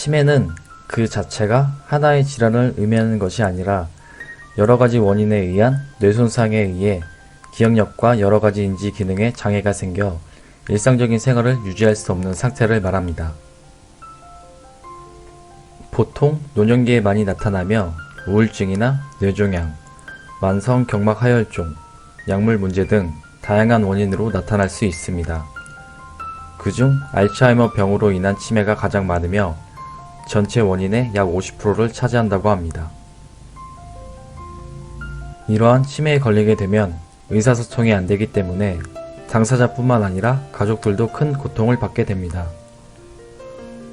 치매는 그 자체가 하나의 질환을 의미하는 것이 아니라 여러 가지 원인에 의한 뇌손상에 의해 기억력과 여러 가지 인지 기능에 장애가 생겨 일상적인 생활을 유지할 수 없는 상태를 말합니다. 보통 노년기에 많이 나타나며 우울증이나 뇌종양, 만성 경막 하혈종, 약물 문제 등 다양한 원인으로 나타날 수 있습니다. 그중 알츠하이머 병으로 인한 치매가 가장 많으며 전체 원인의 약 50%를 차지한다고 합니다. 이러한 치매에 걸리게 되면 의사소통이 안 되기 때문에 당사자뿐만 아니라 가족들도 큰 고통을 받게 됩니다.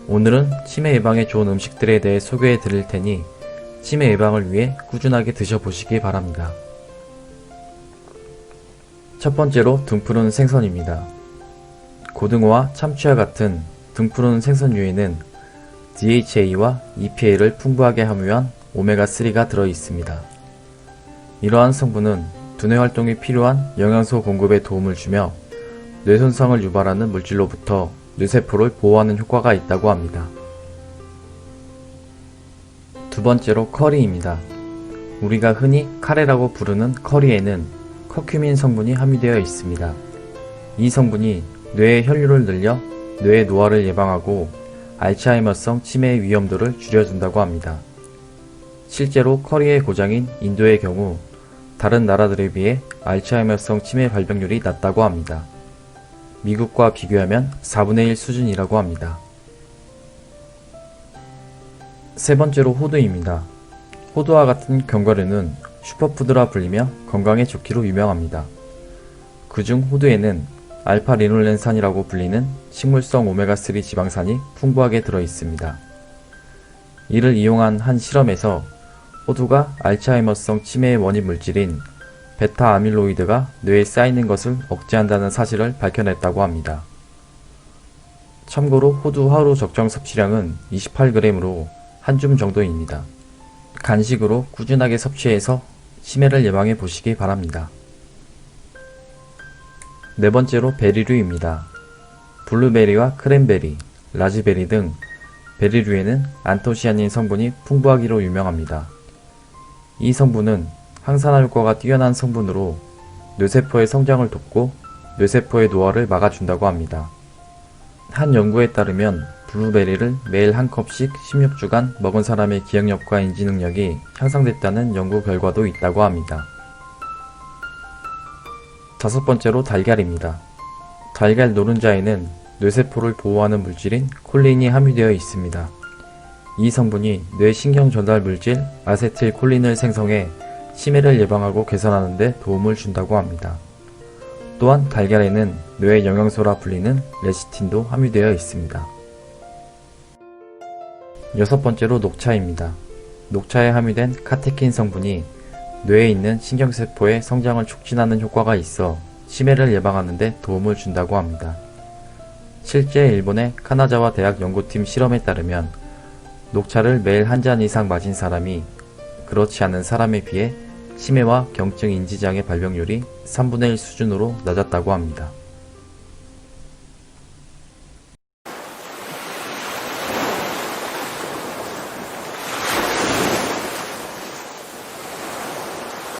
오늘은 치매 예방에 좋은 음식들에 대해 소개해 드릴 테니 치매 예방을 위해 꾸준하게 드셔보시기 바랍니다. 첫 번째로 등푸른 생선입니다. 고등어와 참치와 같은 등푸른 생선류에는 DHA와 EPA를 풍부하게 함유한 오메가3가 들어 있습니다. 이러한 성분은 두뇌 활동이 필요한 영양소 공급에 도움을 주며 뇌 손상을 유발하는 물질로부터 뇌세포를 보호하는 효과가 있다고 합니다. 두 번째로 커리입니다. 우리가 흔히 카레라고 부르는 커리에는 커큐민 성분이 함유되어 있습니다. 이 성분이 뇌의 혈류를 늘려 뇌의 노화를 예방하고 알츠하이머성 치매의 위험도를 줄여준다고 합니다. 실제로 커리의 고장인 인도의 경우 다른 나라들에 비해 알츠하이머성 치매 발병률이 낮다고 합니다. 미국과 비교하면 4분의 1 수준이라고 합니다. 세 번째로 호두입니다. 호두와 같은 견과류는 슈퍼푸드라 불리며 건강에 좋기로 유명합니다. 그중 호두에는 알파리놀렌산이라고 불리는 식물성 오메가3 지방산이 풍부하게 들어 있습니다. 이를 이용한 한 실험에서 호두가 알츠하이머성 치매의 원인 물질인 베타 아밀로이드가 뇌에 쌓이는 것을 억제한다는 사실을 밝혀냈다고 합니다. 참고로 호두 하루 적정 섭취량은 28g으로 한 줌 정도입니다. 간식으로 꾸준하게 섭취해서 치매를 예방해 보시기 바랍니다. 네 번째로 베리류입니다. 블루베리와 크랜베리, 라즈베리 등 베리류에는 안토시아닌 성분이 풍부하기로 유명합니다. 이 성분은 항산화 효과가 뛰어난 성분으로 뇌세포의 성장을 돕고 뇌세포의 노화를 막아준다고 합니다. 한 연구에 따르면 블루베리를 매일 한 컵씩 16주간 먹은 사람의 기억력과 인지 능력이 향상됐다는 연구 결과도 있다고 합니다. 다섯 번째로 달걀입니다. 달걀 노른자에는 뇌세포를 보호하는 물질인 콜린이 함유되어 있습니다. 이 성분이 뇌 신경 전달 물질 아세틸콜린을 생성해 치매를 예방하고 개선하는 데 도움을 준다고 합니다. 또한 달걀에는 뇌 영양소라 불리는 레시틴도 함유되어 있습니다. 여섯 번째로 녹차입니다. 녹차에 함유된 카테킨 성분이 뇌에 있는 신경세포의 성장을 촉진하는 효과가 있어 치매를 예방하는 데 도움을 준다고 합니다. 실제 일본의 카나자와 대학 연구팀 실험에 따르면 녹차를 매일 한 잔 이상 마신 사람이 그렇지 않은 사람에 비해 치매와 경증 인지장애 발병률이 3분의 1 수준으로 낮았다고 합니다.